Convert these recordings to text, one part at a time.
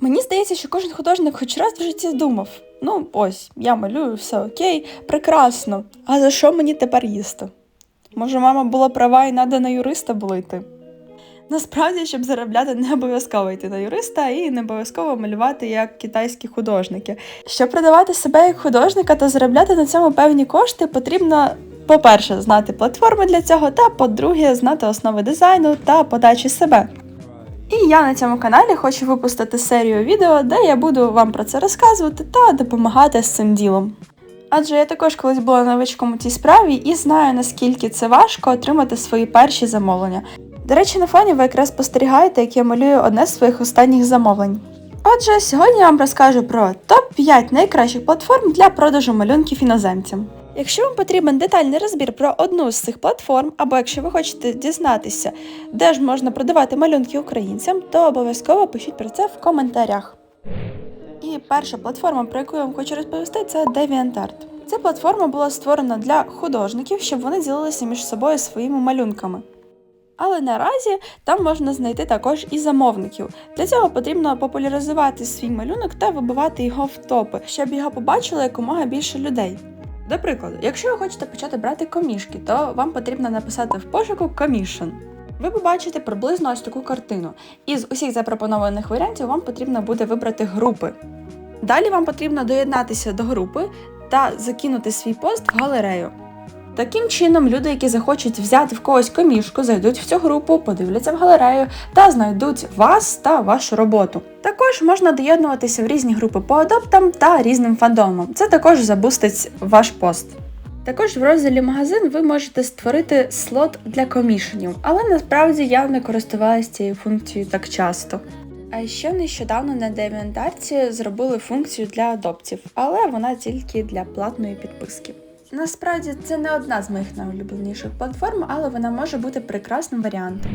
Мені здається, що кожен художник хоч раз в житті думав: ну, ось, я малюю, все окей, прекрасно. А за що мені тепер їсти? Може, мама була права і надо на юриста було йти? Насправді, щоб заробляти, не обов'язково йти на юриста і не обов'язково малювати як китайські художники. Щоб продавати себе як художника та заробляти на цьому певні кошти, потрібно, по-перше, знати платформи для цього, та по-друге, знати основи дизайну та подачі себе. І я на цьому каналі хочу випустити серію відео, де я буду вам про це розказувати та допомагати з цим ділом. Адже я також колись була новичком у цій справі і знаю, наскільки це важко отримати свої перші замовлення. До речі, на фоні ви якраз спостерігаєте, як я малюю одне з своїх останніх замовлень. Отже, сьогодні я вам розкажу про топ-5 найкращих платформ для продажу малюнків іноземцям. Якщо вам потрібен детальний розбір про одну з цих платформ, або якщо ви хочете дізнатися, де ж можна продавати малюнки українцям, то обов'язково пишіть про це в коментарях. І перша платформа, про яку я вам хочу розповісти, це DeviantArt. Ця платформа була створена для художників, щоб вони ділилися між собою своїми малюнками. Але наразі там можна знайти також і замовників. Для цього потрібно популяризувати свій малюнок та вибивати його в топи, щоб його побачило якомога більше людей. До прикладу, якщо ви хочете почати брати комішки, то вам потрібно написати в пошуку commission. Ви побачите приблизно ось таку картину. Із усіх запропонованих варіантів вам потрібно буде вибрати групи. Далі вам потрібно доєднатися до групи та закинути свій пост в галерею. Таким чином, люди, які захочуть взяти в когось комішку, зайдуть в цю групу, подивляться в галерею та знайдуть вас та вашу роботу. Також можна доєднуватися в різні групи по адоптам та різним фандомам. Це також забустить ваш пост. Також в розділі магазин ви можете створити слот для комішенів, але насправді я не користувалася цією функцією так часто. А ще нещодавно на DeviantArt зробили функцію для адоптів, але вона тільки для платної підписки. Насправді це не одна з моїх найулюбленіших платформ, але вона може бути прекрасним варіантом.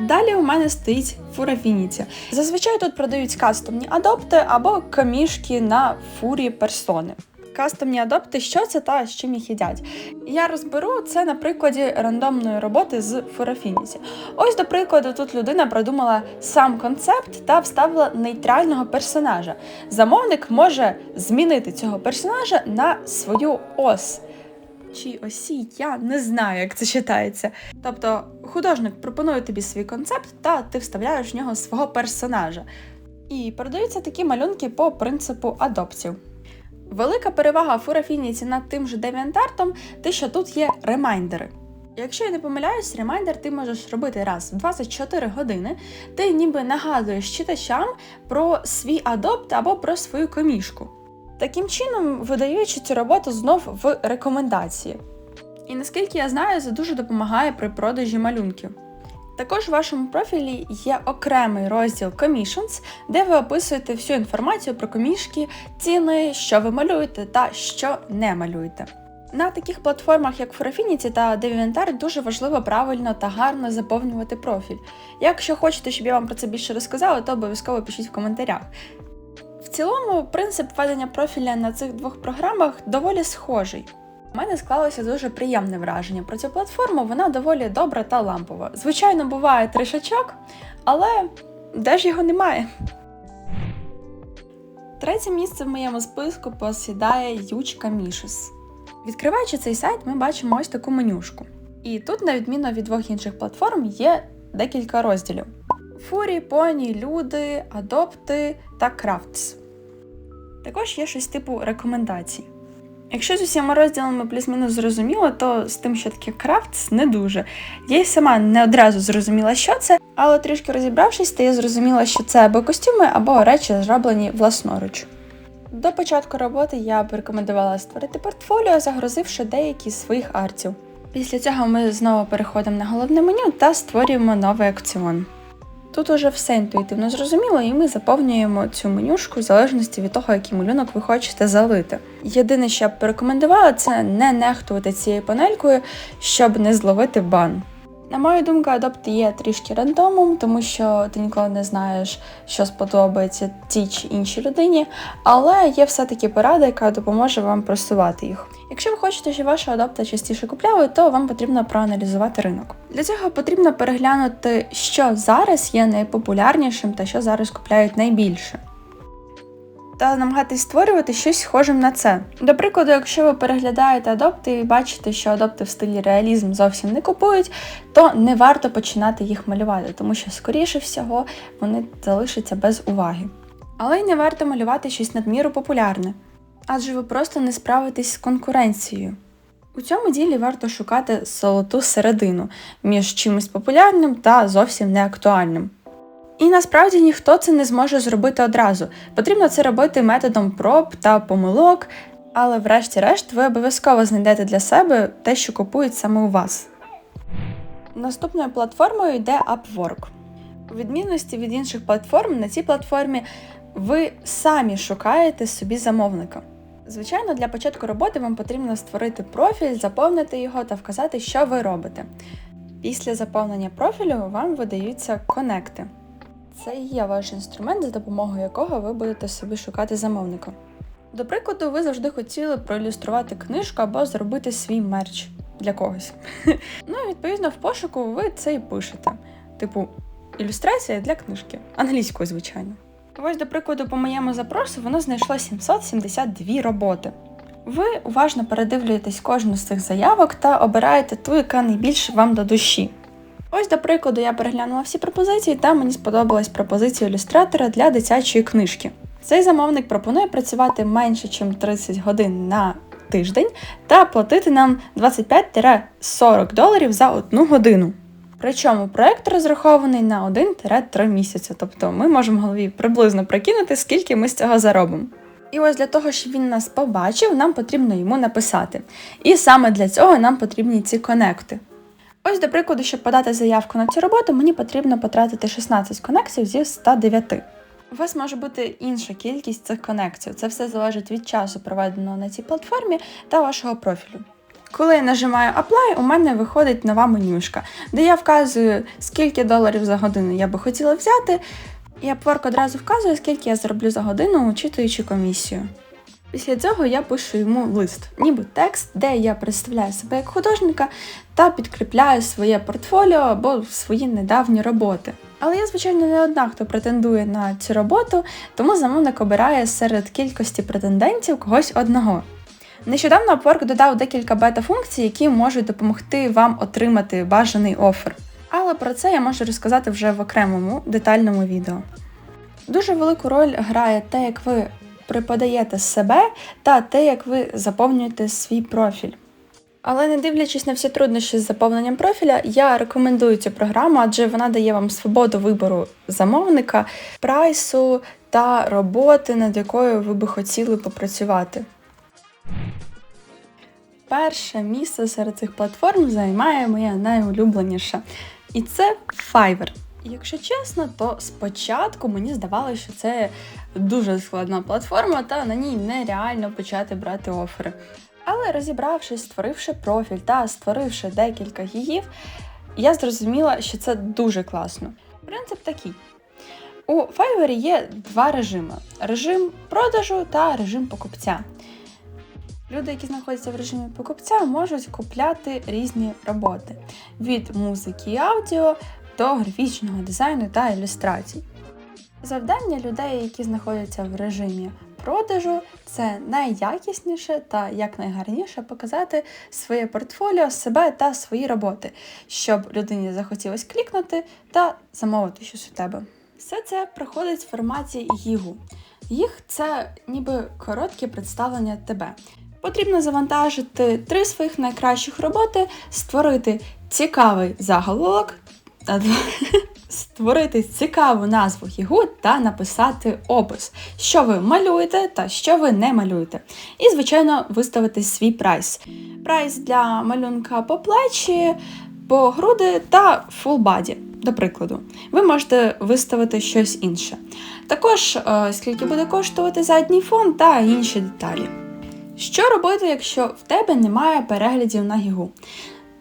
Далі у мене стоїть Furafinity. Зазвичай тут продають кастомні адопти або комішки на фурі персони. Кастомні адопти, що це та з чим їх їдять. Я розберу це на прикладі рандомної роботи з Furafinity. Ось, до прикладу, тут людина продумала сам концепт та вставила нейтрального персонажа. Замовник може змінити цього персонажа на свою ос. Чи осі, я не знаю, як це читається. Тобто художник пропонує тобі свій концепт, та ти вставляєш в нього свого персонажа. І продаються такі малюнки по принципу адопців. Велика перевага Фурафініці над тим же DeviantArt, те, що тут є ремайдери. Якщо я не помиляюсь, ремайдер ти можеш робити раз в 24 години, ти ніби нагадуєш читачам про свій адопт або про свою комішку. Таким чином, видаючи цю роботу знов в рекомендації. І наскільки я знаю, це дуже допомагає при продажі малюнків. Також в вашому профілі є окремий розділ Commissions, де ви описуєте всю інформацію про комішки, ціни, що ви малюєте та що не малюєте. На таких платформах, як Furafinity та DeviantArt, дуже важливо правильно та гарно заповнювати профіль. Якщо хочете, щоб я вам про це більше розказала, то обов'язково пишіть в коментарях. В цілому, принцип ведення профіля на цих двох програмах доволі схожий. У мене склалося дуже приємне враження про цю платформу, вона доволі добра та лампова. Звичайно, буває тришачок, але де ж його немає? Третє місце в моєму списку посідає Ючка Мішес. Відкриваючи цей сайт, ми бачимо ось таку менюшку. І тут, на відміну від двох інших платформ, є декілька розділів: Фурі, поні, люди, адопти та крафтс. Також є щось типу рекомендацій. Якщо з усіма розділами плюс-мінус зрозуміло, то з тим, що таке крафтс, не дуже. Я й сама не одразу зрозуміла, що це, але трішки розібравшись, то я зрозуміла, що це або костюми, або речі, зроблені власноруч. До початку роботи я б рекомендувала створити портфоліо, загрузивши деякі з своїх артів. Після цього ми знову переходимо на головне меню та створюємо новий акціон. Тут уже все інтуїтивно зрозуміло, і ми заповнюємо цю менюшку в залежності від того, який малюнок ви хочете залити. Єдине, що я б порекомендувала, це не нехтувати цією панелькою, щоб не зловити бан. На мою думку, адопт є трішки рандомом, тому що ти ніколи не знаєш, що сподобається тій чи іншій людині, але є все-таки порада, яка допоможе вам просувати їх. Якщо ви хочете, щоб ваші адопта частіше купляли, то вам потрібно проаналізувати ринок. Для цього потрібно переглянути, що зараз є найпопулярнішим та що зараз купляють найбільше та намагатись створювати щось схожим на це. До прикладу, якщо ви переглядаєте адопти і бачите, що адопти в стилі реалізм зовсім не купують, то не варто починати їх малювати, тому що, скоріше всього, вони залишаться без уваги. Але й не варто малювати щось надміру популярне, адже ви просто не справитесь з конкуренцією. У цьому ділі варто шукати золоту середину між чимось популярним та зовсім неактуальним. І насправді ніхто це не зможе зробити одразу. Потрібно це робити методом проб та помилок, але врешті-решт ви обов'язково знайдете для себе те, що купують саме у вас. Наступною платформою йде Upwork. У відмінності від інших платформ, на цій платформі ви самі шукаєте собі замовника. Звичайно, для початку роботи вам потрібно створити профіль, заповнити його та вказати, що ви робите. Після заповнення профілю вам видаються конекти. Це і є ваш інструмент, за допомогою якого ви будете собі шукати замовника. До прикладу, ви завжди хотіли проілюструвати книжку або зробити свій мерч для когось. Ну і відповідно в пошуку ви це і пишете. Типу, ілюстрація для книжки, англійською, звичайно. Ось, до прикладу, по моєму запросу воно знайшло 772 роботи. Ви уважно передивлюєтесь кожну з цих заявок та обираєте ту, яка найбільше вам до душі. Ось, до прикладу, я переглянула всі пропозиції, та мені сподобалась пропозиція ілюстратора для дитячої книжки. Цей замовник пропонує працювати менше, ніж 30 годин на тиждень та платити нам 25-40 доларів за одну годину. Причому проект розрахований на 1-3 місяці, тобто ми можемо голові приблизно прикинути, скільки ми з цього заробимо. І ось для того, щоб він нас побачив, нам потрібно йому написати. І саме для цього нам потрібні ці конекти. Ось, до прикладу, щоб подати заявку на цю роботу, мені потрібно потратити 16 конексів зі 109. У вас може бути інша кількість цих конекцій. Це все залежить від часу, проведеного на цій платформі та вашого профілю. Коли я нажимаю Apply, у мене виходить нова менюшка, де я вказую, скільки доларів за годину я би хотіла взяти, і Upwork одразу вказує, скільки я зароблю за годину, учитуючи комісію. Після цього я пишу йому лист, ніби текст, де я представляю себе як художника та підкріпляю своє портфоліо або свої недавні роботи. Але я, звичайно, не одна, хто претендує на цю роботу, тому замовник обирає серед кількості претендентів когось одного. Нещодавно Upwork додав декілька бета-функцій, які можуть допомогти вам отримати бажаний офер. Але про це я можу розказати вже в окремому детальному відео. Дуже велику роль грає те, як ви приподаєте себе та те, як ви заповнюєте свій профіль. Але не дивлячись на всі труднощі з заповненням профіля, я рекомендую цю програму, адже вона дає вам свободу вибору замовника, прайсу та роботи, над якою ви би хотіли попрацювати. Перше місце серед цих платформ займає моя найулюбленіша. І це Fiverr. Якщо чесно, то спочатку мені здавалося, що це дуже складна платформа, та на ній нереально почати брати офери. Але розібравшись, створивши профіль та створивши декілька гігів, я зрозуміла, що це дуже класно. Принцип такий: у Fiverr є два режими: режим продажу та режим покупця. Люди, які знаходяться в режимі покупця, можуть купляти різні роботи від музики і аудіо до графічного дизайну та ілюстрацій. Завдання людей, які знаходяться в режимі продажу, це найякісніше та якнайгарніше показати своє портфоліо, себе та свої роботи, щоб людині захотілося клікнути та замовити щось у тебе. Все це проходить в форматі гігу. Їх це ніби коротке представлення тебе. Потрібно завантажити три своїх найкращих роботи, створити цікавий заголовок створити цікаву назву гігу та написати опис, що ви малюєте та що ви не малюєте. І, звичайно, виставити свій прайс. Прайс для малюнка по плечі, по груди та full body, до прикладу. Ви можете виставити щось інше. Також, е, скільки буде коштувати задній фон та інші деталі. Що робити, якщо в тебе немає переглядів на гігу?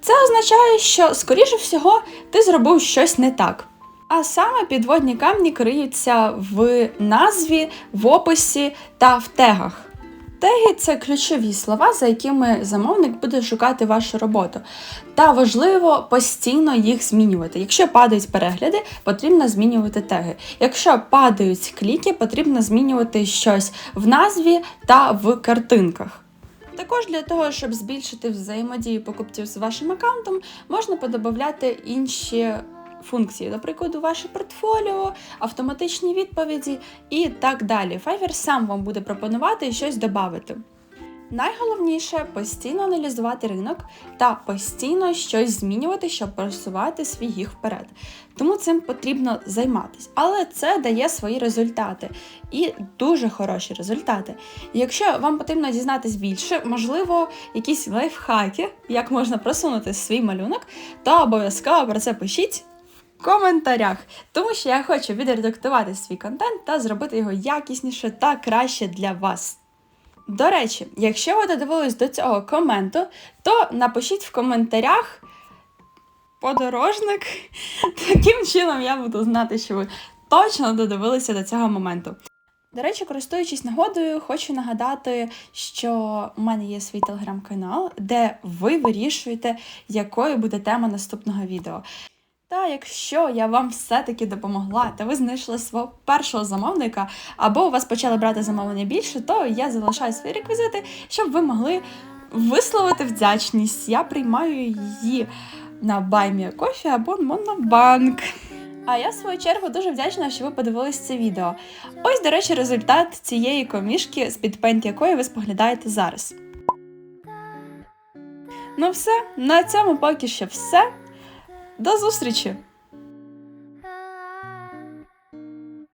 Це означає, що, скоріше всього, ти зробив щось не так. А саме підводні камні криються в назві, в описі та в тегах. Теги це ключові слова, за якими замовник буде шукати вашу роботу. Та важливо постійно їх змінювати. Якщо падають перегляди, потрібно змінювати теги. Якщо падають кліки, потрібно змінювати щось в назві та в картинках. Також для того, щоб збільшити взаємодію покупців з вашим аккаунтом, можна подобавляти інші функції, до прикладу, ваше портфоліо, автоматичні відповіді і так далі. Fiverr сам вам буде пропонувати щось додати. Найголовніше постійно аналізувати ринок та постійно щось змінювати, щоб просувати свій їх вперед. Тому цим потрібно займатися. Але це дає свої результати і дуже хороші результати. Якщо вам потрібно дізнатись більше, можливо, якісь лайфхаки, як можна просунути свій малюнок, то обов'язково про це пишіть. в Коментарях, тому що я хочу відредактувати свій контент та зробити його якісніше та краще для вас. До речі, якщо ви додивились до цього коменту, то напишіть в коментарях подорожник. Таким чином я буду знати, що ви точно додивилися до цього моменту. До речі, користуючись нагодою, хочу нагадати, що у мене є свій телеграм-канал, де ви вирішуєте, якою буде тема наступного відео. Та якщо я вам все-таки допомогла, та ви знайшли свого першого замовника, або у вас почали брати замовлення більше, то я залишаю свої реквізити, щоб ви могли висловити вдячність. Я приймаю її на BuyMeACoffee або Monobank. А я, в свою чергу, дуже вдячна, що ви подивились це відео. Ось, до речі, результат цієї комішки, з-під пент якої ви споглядаєте зараз. Ну все, на цьому поки що все. До зустрічі!